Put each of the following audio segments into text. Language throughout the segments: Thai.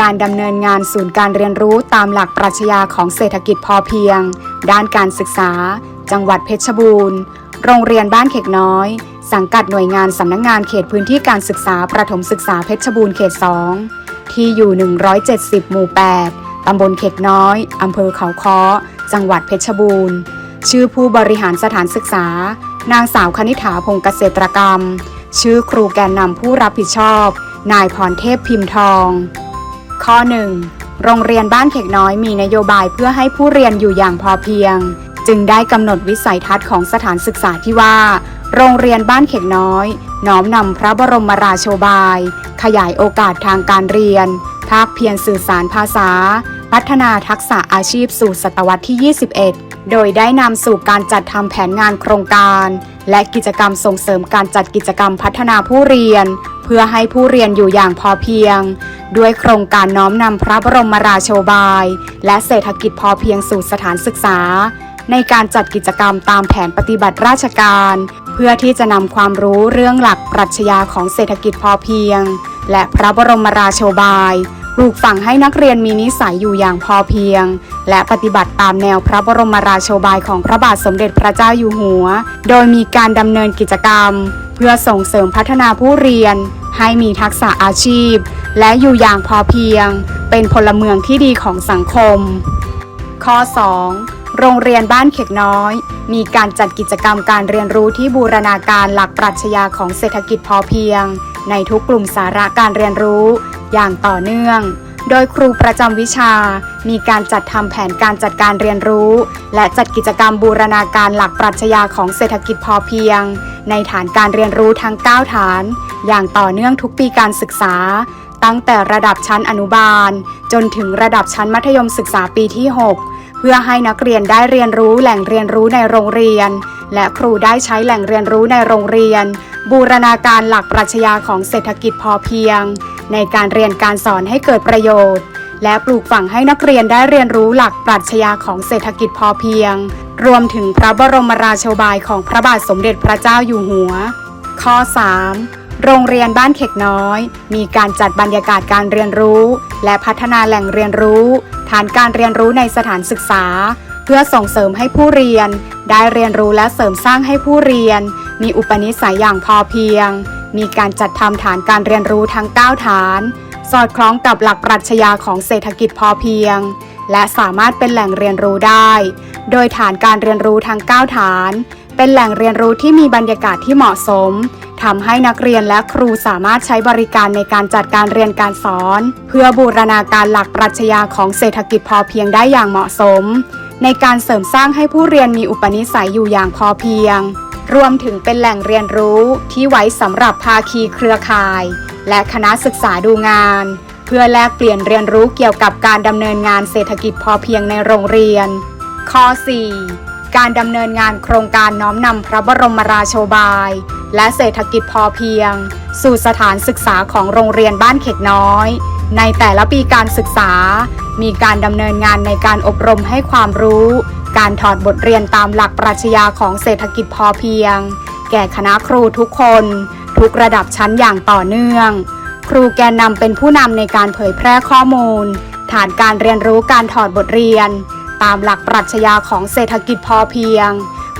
การดำเนินงานศูนย์การเรียนรู้ตามหลักปรัชญาของเศรษฐกิจพอเพียง ด้านการศึกษา จังหวัดเพชรบูรณ์ โรงเรียนบ้านเขกน้อย สังกัดหน่วยงานสำนักงงานเขตพื้นที่การศึกษาประถมศึกษาเพชรบูรณ์เขต 2 ที่อยู่ 170 หมู่ 8 ตำบลเขกน้อย อำเภอเขาค้อ จังหวัดเพชรบูรณ์ ชื่อผู้บริหารสถานศึกษา นางสาวคณิ t าพงศ์เกษตรกรรม ชื่อครูแกนนำผู้รับผิดชอบ นายพรเทพพิมพ์ทอง ข้อ 1. โรงเรียนบ้านเขกน้อยมีนโยบายเพื่อให้ผู้เรียนอยู่อย่างพอเพียง จึงได้กำหนดวิสัยทัศน์ของสถานศึกษาที่ว่า โรงเรียนบ้านเขกน้อย น้อมนำพระบรมราโชบาย ขยายโอกาสทางการเรียน ภาคเพียรสื่อสารภาษา พัฒนาทักษะอาชีพสู่ศตวรรษที่ 21 โดยได้นำสู่การจัดทำแผนงานโครงการ และกิจกรรมส่งเสริมการจัดกิจกรรมพัฒนาผู้เรียน เพื่อให้ผู้เรียนอยู่อย่างพอเพียง ด้วยโครงการน้อมนำพระบรมราโชบาย และเศรษฐกิจพอเพียงสู่สถานศึกษา ในการจัดกิจกรรมตามแผนปฏิบัติราชการ เพื่อที่จะนำความรู้เรื่องหลักปรัชญาของเศรษฐกิจพอเพียง และพระบรมราโชบาย ปลูกฝังให้นักเรียนมีนิสัยอยู่อย่างพอเพียง และปฏิบัติตามแนวพระบรมราโชบายของพระบาทสมเด็จพระเจ้าอยู่หัว โดยมีการดำเนินกิจกรรม เพื่อส่งเสริมพัฒนาผู้เรียน ให้มีทักษะอาชีพ และอยู่อย่างพอเพียง เป็นพลเมืองที่ดีของสังคม ข้อ 2. โรงเรียนบ้านเขกน้อย มีการจัดกิจกรรมการเรียนรู้ที่บูรณาการหลักปรัชญาของเศรษฐกิจพอเพียง ในทุกกลุ่มสาระการเรียนรู้ อย่างต่อเนื่อง โดยครูประจำวิชา มีการจัดทำแผนการจัดการเรียนรู้ และจัดกิจกรรมบูรณาการหลักปรัชญาของเศรษฐกิจพอเพียง ในฐานการเรียนรู้ทั้ง 9 ฐาน อย่างต่อเนื่องทุกปีการศึกษา ตั้งแต่ระดับชั้นอนุบาล จนถึงระดับชั้นมัธยมศึกษาปีที่ 6 เพื่อให้นักเรียนได้เรียนรู้แหล่งเรียนรู้ในโรงเรียน และครูได้ใช้แหล่งเรียนรู้ในโรงเรียนบูรณาการหลักปรัชญาของเศรษฐกิจพอเพียง ในการเรียนการสอนให้เกิดประโยชน์ และปลูกฝังให้นักเรียนได้เรียนรู้หลักปรัชญาของเศรษฐกิจพอเพียง รวมถึงพระบรมราโชบายของพระบาทสมเด็จพระเจ้าอยู่หัว ข้อ 3. โรงเรียนบ้านเขกน้อย มีการจัดบรรยากาศการเรียนรู้ และพัฒนาแหล่งเรียนรู้ ฐานการเรียนรู้ในสถานศึกษา เพื่อส่งเสริมให้ผู้เรียน ได้เรียนรู้และเสริมสร้างให้ผู้เรียน มีอุปนิสัยอย่างพอเพียง มีการจัดทำฐานการเรียนรู้ทั้ง 9 ฐาน สอดคล้องกับหลักปรัชญาของเศรษฐกิจพอเพียง และสามารถเป็นแหล่งเรียนรู้ได้ โดยฐานการเรียนรู้ทั้ง 9 ฐาน เป็นแหล่งเรียนรู้ที่มีบรรยากาศที่เหมาะสมทำให้นักเรียนและครูสามารถใช้บริการในการจัดการเรียนการสอน เพื่อบูรณาการหลักปรัชญาของเศรษฐกิจพอเพียงได้อย่างเหมาะสม ในการเสริมสร้างให้ผู้เรียนมีอุปนิสัยอยู่อย่างพอเพียง รวมถึงเป็นแหล่งเรียนรู้ที่ไว้สำหรับภาคีเครือข่าย และคณะศึกษาดูงาน เพื่อแลกเปลี่ยนเรียนรู้เกี่ยวกับการดำเนินงานเศรษฐกิจพอเพียงในโรงเรียน ข้อ 4. การดำเนินงานโครงการน้อมนำพระบรมราโชบาย และเศรษฐกิจพอเพียง สู่สถานศึกษาของโรงเรียนบ้านเขกน้อย ในแต่ละปีการศึกษา มีการดำเนินงานในการอบรมให้ความรู้ การถอดบทเรียนตามหลักปรัชญาของเศรษฐกิจพอเพียง แก่คณะครูทุกคน ทุกระดับชั้นอย่างต่อเนื่อง ครูแกนนำเป็นผู้นำในการเผยแพร่ข้อมูล ฐานการเรียนรู้การถอดบทเรียน ตามหลักปรัชญาของเศรษฐกิจพอเพียง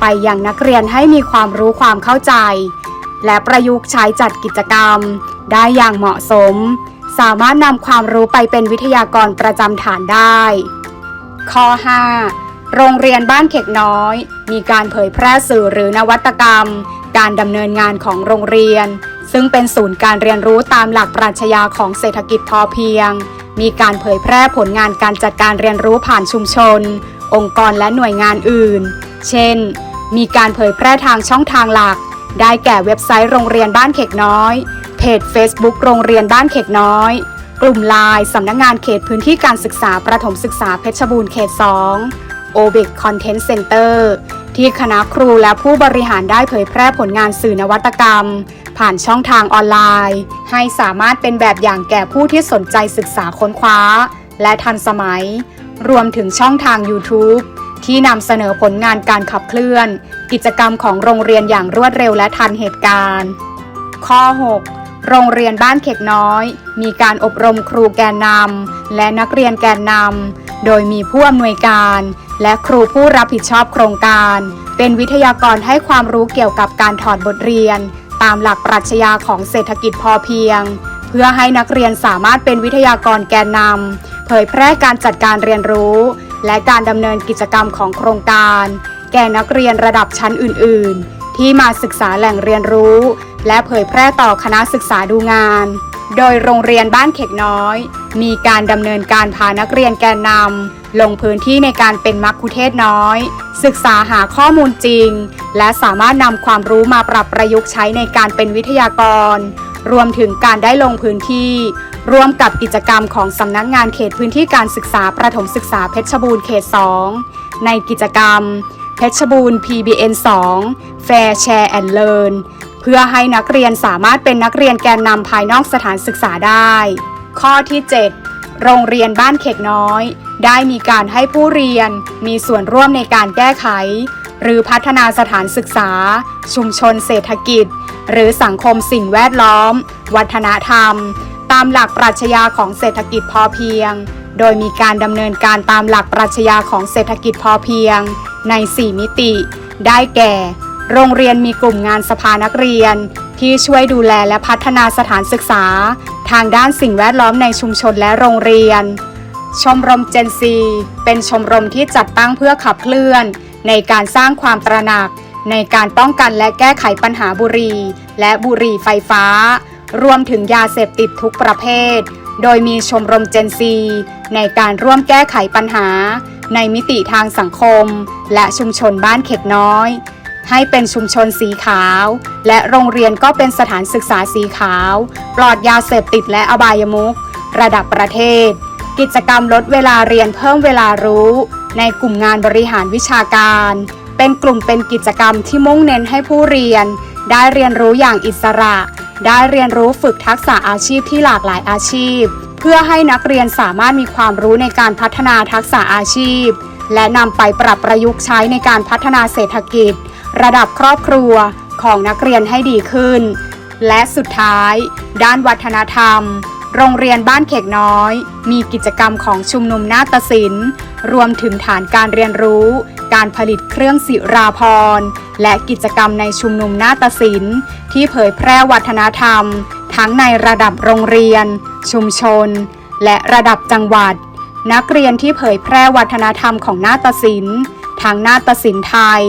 ไปยังนักเรียนให้มีความรู้ความเข้าใจ และประยุกต์ใช้จัดกิจกรรม ได้อย่างเหมาะสม สามารถนำความรู้ไปเป็นวิทยากรประจำฐานได้ ข้อ 5 โรงเรียนบ้านเขกน้อย มีการเผยแพร่สื่อหรือนวัตกรรม การดำเนินงานของโรงเรียน ซึ่งเป็นศูนย์การเรียนรู้ตามหลักปรัชญาของเศรษฐกิจพอเพียง มีการเผยแพร่ผลงานการจัดการเรียนรู้ผ่านชุมชน องค์กรและหน่วยงานอื่น เช่น มีการเผยแพร่ทางช่องทางหลัก ได้แก่เว็บไซต์โรงเรียนบ้านเขกน้อย เพจ Facebook โรงเรียนบ้านเขกน้อย กลุ่มไลน์สำนักงานเขตพื้นที่การศึกษาประถมศึกษาเพชรบูรณ์เขต 2 o b i c Content Center ที่คณะครูและผู้บริหารได้เผยแพร่ผลงานสื่อนวัตกรรม ผ่านช่องทางออนไลน์ ให้สามารถเป็นแบบอย่างแก่ผู้ที่สนใจศึกษาค้นคว้า และทันสมัย รวมถึงช่องทาง YouTube ที่นำเสนอผลงานการขับเคลื่อน กิจกรรมของโรงเรียนอย่างรวดเร็วและทันเหตุการณ์ ข้อ 6 โรงเรียนบ้านเข็กน้อย มีการอบรมครูแกนนำและนักเรียนแกนนำโดยมีผู้อำนวยการ และครูผู้รับผิดชอบโครงการ เป็นวิทยากรให้ความรู้เกี่ยวกับการถอดบทเรียน ตามหลักปรัชญาของเศรษฐกิจพอเพียง เพื่อให้นักเรียนสามารถเป็นวิทยากรแกนนำเผยแพร่การจัดการเรียนรู้ และการดำเนินกิจกรรมของโครงการ แก่นักเรียนระดับชั้นอื่น ๆ ที่มาศึกษาแหล่งเรียนรู้ และเผยแพร่ต่อคณะศึกษาดูงาน โดยโรงเรียนบ้านเข็กน้อย มีการดำเนินการพานักเรียนแกนนำลงพื้นที่ในการเป็นมักคุเทศน้อย ศึกษาหาข้อมูลจริง และสามารถนำความรู้มาปรับประยุกต์ใช้ในการเป็นวิทยากร รวมถึงการได้ลงพื้นที่ ร่วมกับกิจกรรมของสำนักงานเขตพื้นที่การศึกษาประถมศึกษาเพชรบูรณ์เขต 2 ในกิจกรรมเพชรบูรณ์ PBN 2 Fair Share and Learn เพื่อให้นักเรียนสามารถเป็นนักเรียนแกนนำภายนอกสถานศึกษาได้ ข้อที่ 7 โรงเรียนบ้านเขกน้อย ได้มีการให้ผู้เรียนมีส่วนร่วมในการแก้ไข หรือพัฒนาสถานศึกษา ชุมชนเศรษฐกิจ หรือสังคมสิ่งแวดล้อม วัฒนธรรม ตามหลักปรัชญาของเศรษฐกิจพอเพียง โดยมีการดำเนินการตามหลักปรัชญาของเศรษฐกิจพอเพียง ใน 4 มิติ ได้แก่ โรงเรียนมีกลุ่มงานสภานักเรียน ที่ช่วยดูแลและพัฒนาสถานศึกษา ทางด้านสิ่งแวดล้อมในชุมชนและโรงเรียน ชมรมเจนซีเป็นชมรมที่จัดตั้งเพื่อขับเคลื่อน ในการสร้างความตระหนัก ในการป้องกันและแก้ไขปัญหาบุหรี่และบุหรี่ไฟฟ้า รวมถึงยาเสพติดทุกประเภท โดยมีชมรมเจนซีในการร่วมแก้ไขปัญหา ในมิติทางสังคม และชุมชนบ้านเข็กน้อย ให้เป็นชุมชนสีขาว และโรงเรียนก็เป็นสถานศึกษาสีขาว ปลอดยาเสพติดและอบายมุขระดับประเทศ กิจกรรมลดเวลาเรียนเพิ่มเวลารู้ ในกลุ่มงานบริหารวิชาการ เป็นกลุ่มเป็นกิจกรรมที่มุ่งเน้นให้ผู้เรียน ได้เรียนรู้อย่างอิสระ ได้เรียนรู้ฝึกทักษะอาชีพที่หลากหลายอาชีพ เพื่อให้นักเรียนสามารถมีความรู้ในการพัฒนาทักษะอาชีพ และนำไปปรับประยุกต์ใช้ในการพัฒนาเศรษฐกิจ ระดับครอบครัวของนักเรียนให้ดีขึ้น และสุดท้าย ด้านวัฒนธรรม โรงเรียนบ้านเขกน้อย มีกิจกรรมของชุมนุมนาฏศิลป์ รวมถึงฐานการเรียนรู้ การผลิตเครื่องศิราพรและกิจกรรมในชุมนุมนาฏศิลป์ ที่เผยแพร่วัฒนธรรม ทั้งในระดับโรงเรียน ชุมชน และระดับจังหวัด นักเรียนที่เผยแพร่วัฒนธรรมของนาฏศิลป์ ทั้งนาฏศิลป์ไทย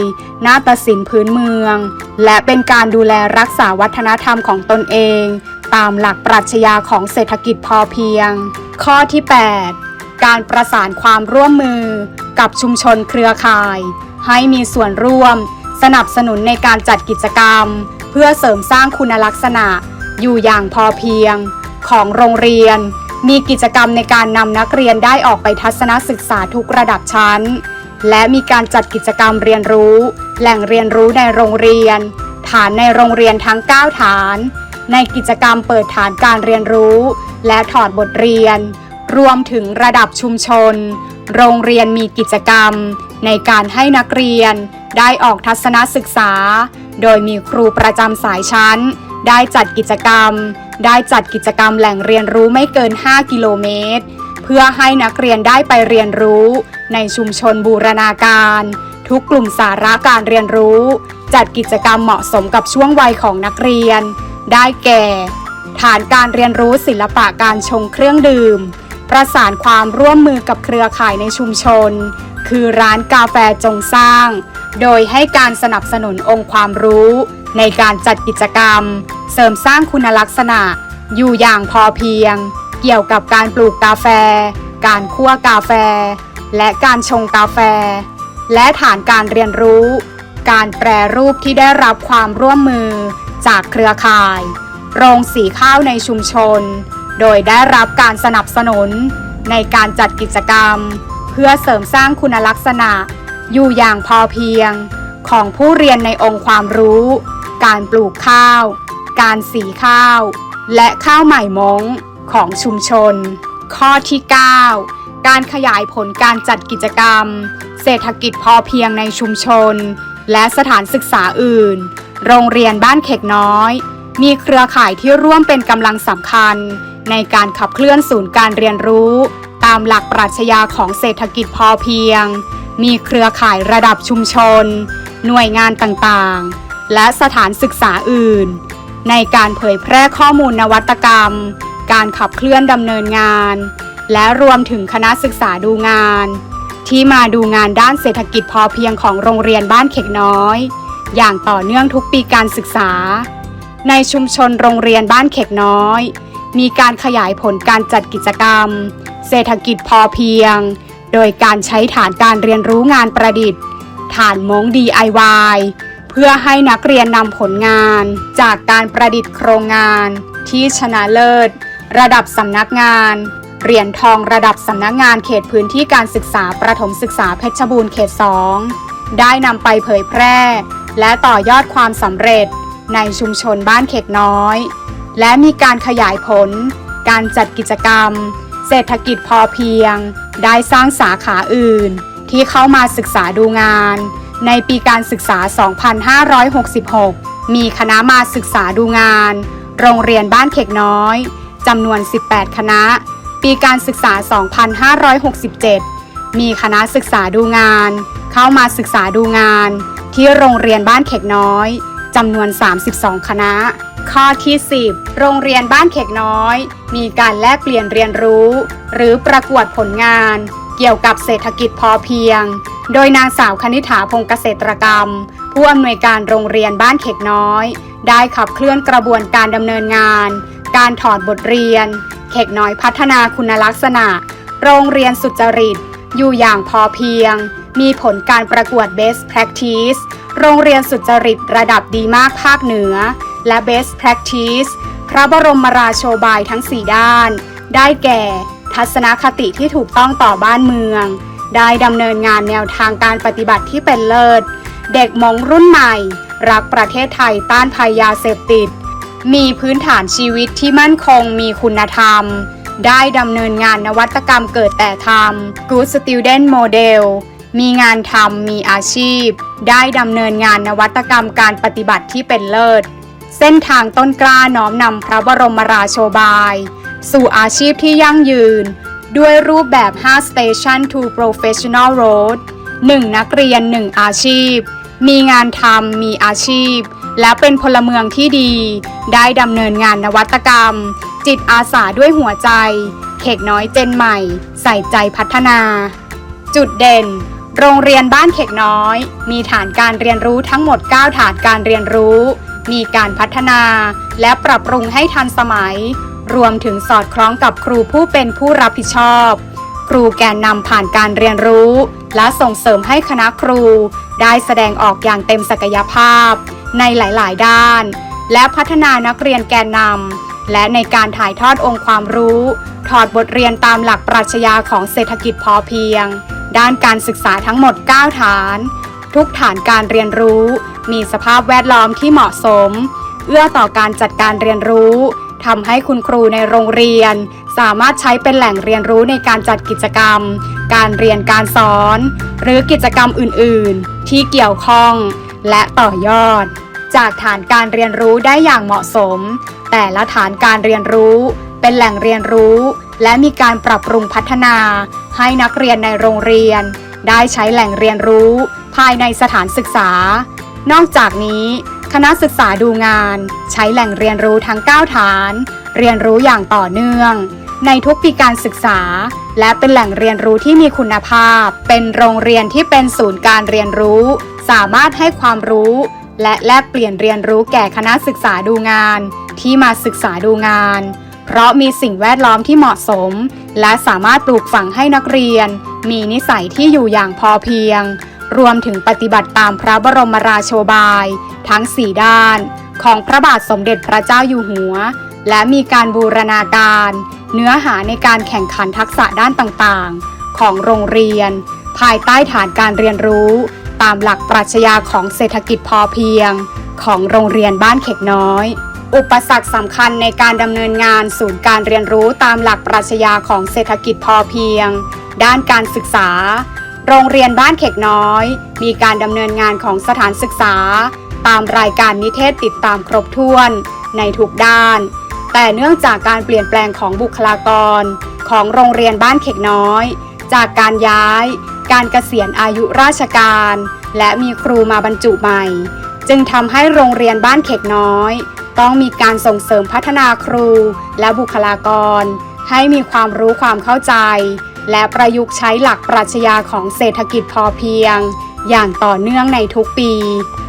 นาฏศิลป์พื้นเมือง และเป็นการดูแลรักษาวัฒนธรรมของตนเอง ตามหลักปรัชญาของเศรษฐกิจพอเพียง ข้อที่ 8 การประสานความร่วมมือกับชุมชนเครือข่าย ให้มีส่วนร่วม สนับสนุนในการจัดกิจกรรม เพื่อเสริมสร้างคุณลักษณะ อยู่อย่างพอเพียง ของโรงเรียน มีกิจกรรมในการนำนักเรียนได้ออกไปทัศนศึกษาทุกระดับชั้น และมีการจัดกิจกรรมเรียนรู้ แหล่งเรียนรู้ในโรงเรียน ฐานในโรงเรียนทั้ง 9 ฐาน ในกิจกรรมเปิดฐานการเรียนรู้ และถอดบทเรียน รวมถึงระดับชุมชน โรงเรียนมีกิจกรรม ในการให้นักเรียน ได้ออกทัศนศึกษา โดยมีครูประจำสายชั้น ได้จัดกิจกรรม ได้จัดกิจกรรมแหล่งเรียนรู้ไม่เกิน 5 กิโลเมตร พื่อให้นักเรียนได้ไปเรียนรู้ ในชุมชนบูรณาการ ทุกกลุ่มสาระการเรียนรู้ จัดกิจกรรมเหมาะสมกับช่วงวัยของนักเรียน ได้แก่ ฐานการเรียนรู้ศิลปะการชงเครื่องดื่ม ประสานความร่วมมือกับเครือข่ายในชุมชน คือร้านกาแฟจงสร้าง โดยให้การสนับสนุนองค์ความรู้ ในการจัดกิจกรรม เสริมสร้างคุณลักษณะ อยู่อย่างพอเพียง เกี่ยวกับการปลูกกาแฟ การคั่วกาแฟ และการชงกาแฟ และฐานการเรียนรู้ การแปรรูปที่ได้รับความร่วมมือจากเครือข่าย โรงสีข้าวในชุมชน โดยได้รับการสนับสนุนในการจัดกิจกรรม เพื่อเสริมสร้างคุณลักษณะ อยู่อย่างพอเพียง ของผู้เรียนในองค์ความรู้ การปลูกข้าว การสีข้าว และข้าวใหม่มง ของชุมชน ข้อที่ 9 การขยายผลการจัดกิจกรรม เศรษฐกิจพอเพียงในชุมชน และสถานศึกษาอื่น โรงเรียนบ้านเขกน้อย มีเครือข่ายที่ร่วมเป็นกำลังสำคัญ ในการขับเคลื่อนศูนย์การเรียนรู้ ตามหลักปรัชญาของเศรษฐกิจพอเพียง มีเครือข่ายระดับชุมชน หน่วยงานต่างๆ และสถานศึกษาอื่น ในการเผยแพร่ข้อมูลนวัตกรรม การขับเคลื่อนดำเนินงาน และรวมถึงคณะศึกษาดูงาน ที่มาดูงานด้านเศรษฐกิจพอเพียงของโรงเรียนบ้านเข็กน้อย อย่างต่อเนื่องทุกปีการศึกษา ในชุมชนโรงเรียนบ้านเข็กน้อย มีการขยายผลการจัดกิจกรรม เศรษฐกิจพอเพียง โดยการใช้ฐานการเรียนรู้งานประดิษฐ์ ฐานมง DIY เพื่อให้นักเรียนนำผลงานจากการประดิษฐ์โครงงานที่ชนะเลิศ ระดับสำนักงาน เหรียญทองระดับสำนักงานเขตพื้นที่การศึกษาประถมศึกษาเพชรบูรณ์เขต 2 ได้นำไปเผยแพร่ และต่อยอดความสำเร็จในชุมชนบ้านเขกน้อย และมีการขยายผล การจัดกิจกรรม เศรษฐกิจพอเพียง ได้สร้างสาขาอื่น ที่เข้ามาศึกษาดูงาน ในปีการศึกษา 2566 มีคณะมาศึกษาดูงาน โรงเรียนบ้านเขกน้อย จำนวน 18 คณะ ปีการศึกษา 2567 มีคณะศึกษาดูงาน เข้ามาศึกษาดูงาน ที่โรงเรียนบ้านเขกน้อยจำนวน 32 คณะ ข้อที่ 10 โรงเรียนบ้านเขกน้อย มีการแลกเปลี่ยนเรียนรู้ หรือประกวดผลงาน เกี่ยวกับเศรษฐกิจพอเพียง โดยนางสาวคณิษฐาพงเกษตรกรรม ผู้อำนวยการโรงเรียนบ้านเขกน้อย ได้ขับเคลื่อนกระบวนการดำเนินงาน การถอดบทเรียน เขกน้อยพัฒนาคุณลักษณะ โรงเรียนสุจริต อยู่อย่างพอเพียง มีผลการประกวด Best Practice โรงเรียนสุจริตระดับดีมากภาคเหนือ และ Best Practice พระบรมราโชบายทั้ง 4 ด้าน ได้แก่ ทัศนคติที่ถูกต้องต่อบ้านเมือง ได้ดำเนินงานแนวทางการปฏิบัติที่เป็นเลิศ เด็กมองรุ่นใหม่ รักประเทศไทยต้านภัยยาเสพติด มีพื้นฐานชีวิตที่มั่นคงมีคุณธรรม ได้ดำเนินงานนวัตกรรมเกิดแต่ทำ Good Student Model มีงานทำมีอาชีพ ได้ดำเนินงานนวัตกรรมการปฏิบัติที่เป็นเลิศ เส้นทางต้นกล้าน้อมนำพระบรมราโชบาย สู่อาชีพที่ยั่งยืน ด้วยรูปแบบ 5 Station to Professional Road 1 นักเรียน 1 อาชีพ มีงานทำมีอาชีพ และเป็นพลเมืองที่ดี ได้ดำเนินงานนวัตกรรม จิตอาสาด้วยหัวใจ เขกน้อยเจนใหม่ ใส่ใจพัฒนา จุดเด่น โรงเรียนบ้านเขกน้อย มีฐานการเรียนรู้ทั้งหมด 9 ฐานการเรียนรู้ มีการพัฒนา และปรับปรุงให้ทันสมัย รวมถึงสอดคล้องกับครูผู้เป็นผู้รับผิดชอบ ครูแกนนำผ่านการเรียนรู้ และส่งเสริมให้คณะครู ได้แสดงออกอย่างเต็มศักยภาพ ในหลายๆ ด้าน และพัฒนานักเรียนแกนนำและในการถ่ายทอดองค์ความรู้ ถอดบทเรียนตามหลักปรัชญาของเศรษฐกิจพอเพียง ด้านการศึกษาทั้งหมด 9 ฐาน ทุกฐานการเรียนรู้ มีสภาพแวดล้อมที่เหมาะสม เอื้อต่อการจัดการเรียนรู้ทำให้คุณครูในโรงเรียน สามารถใช้เป็นแหล่งเรียนรู้ในการจัดกิจกรรม การเรียนการสอน หรือกิจกรรมอื่น ๆ ที่เกี่ยวข้อง และต่อยอด จากฐานการเรียนรู้ได้อย่างเหมาะสม แต่ละฐานการเรียนรู้ เป็นแหล่งเรียนรู้ และมีการปรับปรุงพัฒนา ให้นักเรียนในโรงเรียน ได้ใช้แหล่งเรียนรู้ ภายในสถานศึกษา นอกจากนี้คณะศึกษาดูงาน ใช้แหล่งเรียนรู้ทั้ง 9 ฐาน เรียนรู้อย่างต่อเนื่อง ในทุกปีการศึกษา และเป็นแหล่งเรียนรู้ที่มีคุณภาพ เป็นโรงเรียนที่เป็นศูนย์การเรียนรู้ สามารถให้ความรู้ และแลกเปลี่ยนเรียนรู้แก่คณะศึกษาดูงาน ที่มาศึกษาดูงาน เพราะมีสิ่งแวดล้อมที่เหมาะสม และสามารถปลูกฝังให้นักเรียน มีนิสัยที่อยู่อย่างพอเพียง รวมถึงปฏิบัติตามพระบรมราโชบาย ทั้ง4ด้าน ของพระบาทสมเด็จพระเจ้าอยู่หัว และมีการบูรณาการ เนื้อหาในการแข่งขันทักษะด้านต่างๆ ของโรงเรียน ภายใต้ฐานการเรียนรู้ ตามหลักปรัชญาของเศรษฐกิจพอเพียง ของโรงเรียนบ้านเข็กน้อย อุปสรรคสำคัญในการดำเนินงานศูนย์การเรียนรู้ตามหลักปรัชญาของเศรษฐกิจพอเพียง ด้านการศึกษา โรงเรียนบ้านเข็กน้อย มีการดำเนินงานของสถานศึกษา ตามรายการนิเทศติดตามครบถ้วนในทุกด้าน แต่เนื่องจากการเปลี่ยนแปลงของบุคลากร ของโรงเรียนบ้านเข็กน้อย จากการย้าย การเกษียณอายุราชการ และมีครูมาบรรจุใหม่ จึงทำให้โรงเรียนบ้านเขกน้อย ต้องมีการส่งเสริมพัฒนาครูและบุคลากร ให้มีความรู้ความเข้าใจ และประยุกต์ใช้หลักปรัชญาของเศรษฐกิจพอเพียง อย่างต่อเนื่องในทุกปี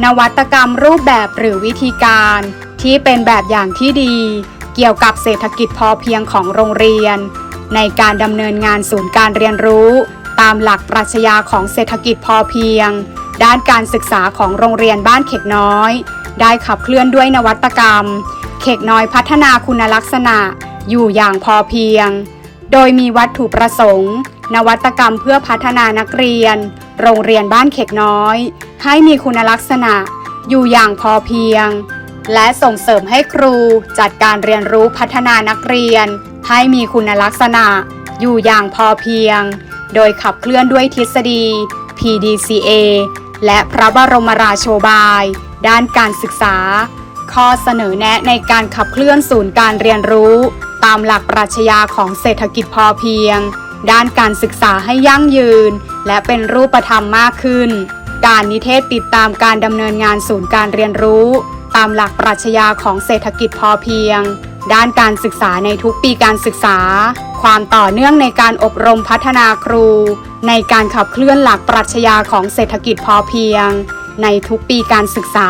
นวัตกรรมรูปแบบหรือวิธีการ ที่เป็นแบบอย่างที่ดี เกี่ยวกับเศรษฐกิจพอเพียงของโรงเรียน ในการดำเนินงานศูนย์การเรียนรู้ ตามหลักปรัชญาของเศรษฐกิจพอเพียง ด้านการศึกษาของโรงเรียนบ้านเขกน้อย ได้ขับเคลื่อนด้วยนวัตกรรม เขกน้อยพัฒนาคุณลักษณะ อยู่อย่างพอเพียง โดยมีวัตถุประสงค์ นวัตกรรมเพื่อพัฒนานักเรียน โรงเรียนบ้านเขกน้อย ให้มีคุณลักษณะ อยู่อย่างพอเพียง และส่งเสริมให้ครูจัดการเรียนรู้พัฒนานักเรียน ให้มีคุณลักษณะ อยู่อย่างพอเพียง โดยขับเคลื่อนด้วยทฤษฎี PDCA และพระบรมราโชบาย ด้านการศึกษา ข้อเสนอแนะในการขับเคลื่อนศูนย์การเรียนรู้ ตามหลักปรัชญาของเศรษฐกิจพอเพียง ด้านการศึกษาให้ยั่งยืน และเป็นรูปธรรมมากขึ้น การนิเทศติดตามการดำเนินงานศูนย์การเรียนรู้ ตามหลักปรัชญาของเศรษฐกิจพอเพียง ด้านการศึกษาในทุกปีการศึกษา ความต่อเนื่องในการอบรมพัฒนาครู ในการขับเคลื่อนหลักปรัชญาของเศรษฐกิจพอเพียง ในทุกปีการศึกษา